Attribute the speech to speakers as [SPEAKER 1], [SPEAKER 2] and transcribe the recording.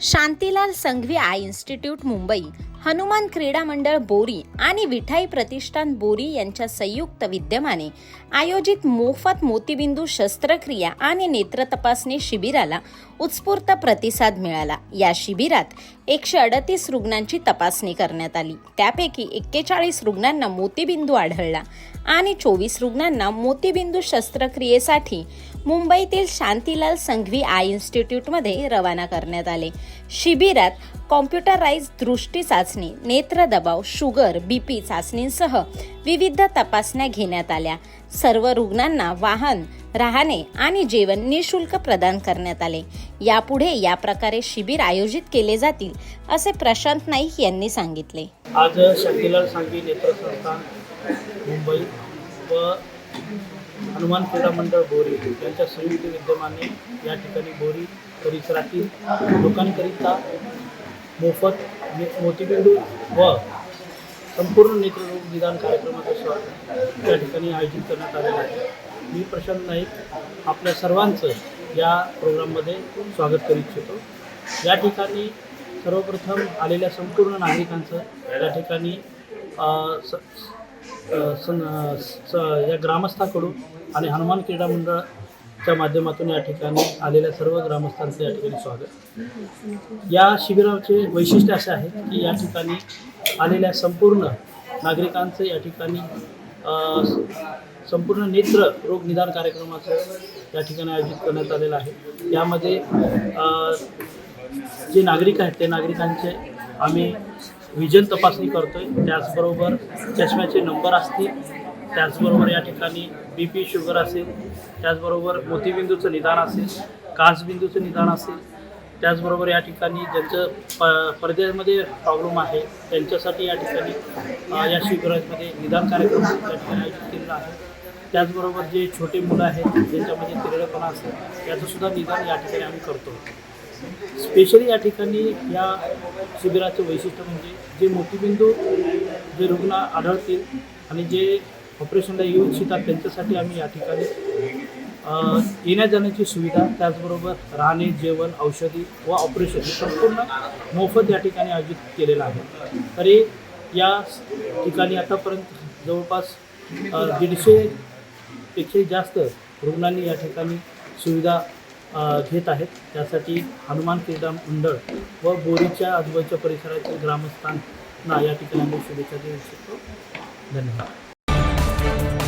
[SPEAKER 1] Shantilal Sanghvi I institute Mumbai Hanuman क्रीडा मंडळ बोरी आणि विठाई प्रतिष्ठान बोरी यांच्या संयुक्त विद्यमाने आयोजित मोफत मोतीबिंदू शस्त्रक्रिया आणि नेत्र तपासणी शिबिराला उत्स्फूर्त प्रतिसाद मिळाला. या शिबिरात एकशे अडतीस रुग्णांची तपासणी करण्यात आली. त्यापैकी एक्केचाळीस रुग्णांना मोतीबिंदू आढळला आणि चोवीस रुग्णांना मोतीबिंदू शस्त्रक्रियेसाठी मुंबईतील शांतीलाल संघवी आय इन्स्टिट्यूटमध्ये रवाना करण्यात आले. शिबिरात कॉम्प्युटराइज दृष्टी चाचणी नेत्र दबाव शुगर बीपी चाचणींसह विविध तपासण्या घेण्यात आल्या. सर्व रुग्णांना वाहन राहणे आणि जेवण निशुल्क प्रदान करण्यात आले. यापुढे या प्रकारे शिबिर आयोजित केले जातील असे प्रशांत नाईक यांनी सांगितले.
[SPEAKER 2] आज शांतीलाल सांगवी नेत्र संस्थान मुंबई व हनुमान क्रीडा मंडळ बोरी यांच्या संयुक्त विद्यमाने या ठिकाणी बोरी परिसरातील लोकांकरिता मोफत मोतीबिंदू व संपूर्ण नेत्ररोग निदान कार्यक्रमाचं स्वागत या ठिकाणी आयोजित करण्यात आलेलं आहे. मी प्रशांत नाईक आपल्या सर्वांचं या प्रोग्राममध्ये स्वागत करू इच्छितो. या ठिकाणी सर्वप्रथम आलेल्या संपूर्ण नागरिकांचं या ठिकाणी स सन स या ग्रामस्थाकडून आणि हनुमान क्रीडा मंडळाच्या माध्यमातून या ठिकाणी आलेल्या सर्व ग्रामस्थांचं या ठिकाणी स्वागत. या शिबिराचे वैशिष्ट्य असे आहे की या ठिकाणी आलेल्या संपूर्ण नागरिकांचं या ठिकाणी संपूर्ण नेत्र रोग निदान कार्यक्रमाचं या ठिकाणी आयोजित करण्यात आलेलं आहे. यामध्ये जे नागरिक आहेत ते नागरिकांचे आम्ही व्हिजन तपासणी करतोय. त्याचबरोबर चष्म्याचे नंबर असतील. त्याचबरोबर या ठिकाणी बी पी शुगर असेल. त्याचबरोबर मोतीबिंदूचं निदान असेल. कासबिंदूचं निदान असेल. त्याचबरोबर या ठिकाणी ज्यांचं प पडद्यामध्ये प्रॉब्लेम आहे त्यांच्यासाठी या ठिकाणी या शिबिरामध्ये निदान कार्यक्रम या ठिकाणी आयोजित केलेला आहे. त्याचबरोबर जे छोटे मुलं आहेत ज्यांच्यामध्ये तिरडेपणा असेल त्याचंसुद्धा निदान या ठिकाणी आम्ही करतो. स्पेशली या ठिकाणी या शिबिराचं वैशिष्ट्य म्हणजे जे मोतीबिंदू जे रुग्ण आढळतील आणि जे ऑपरेशनला येऊ इच्छितात त्यांच्यासाठी आम्ही या ठिकाणी येण्याजाण्याची येण्या जाण्याची सुविधा त्याचबरोबर राहणे जेवण औषधी व ऑपरेशन हे संपूर्ण मोफत या ठिकाणी आयोजित केलेलं आहे. तरी या ठिकाणी आतापर्यंत जवळपास दीडशेपेक्षा जास्त रुग्णांनी या ठिकाणी सुविधा घेत आहेत. त्यासाठी हनुमान क्रीडा मंडळ व बोरीच्या आजूबाजूच्या परिसरातील ग्रामस्थांना या ठिकाणी आम्ही शुभेच्छा देऊ शकतो धन्यवाद.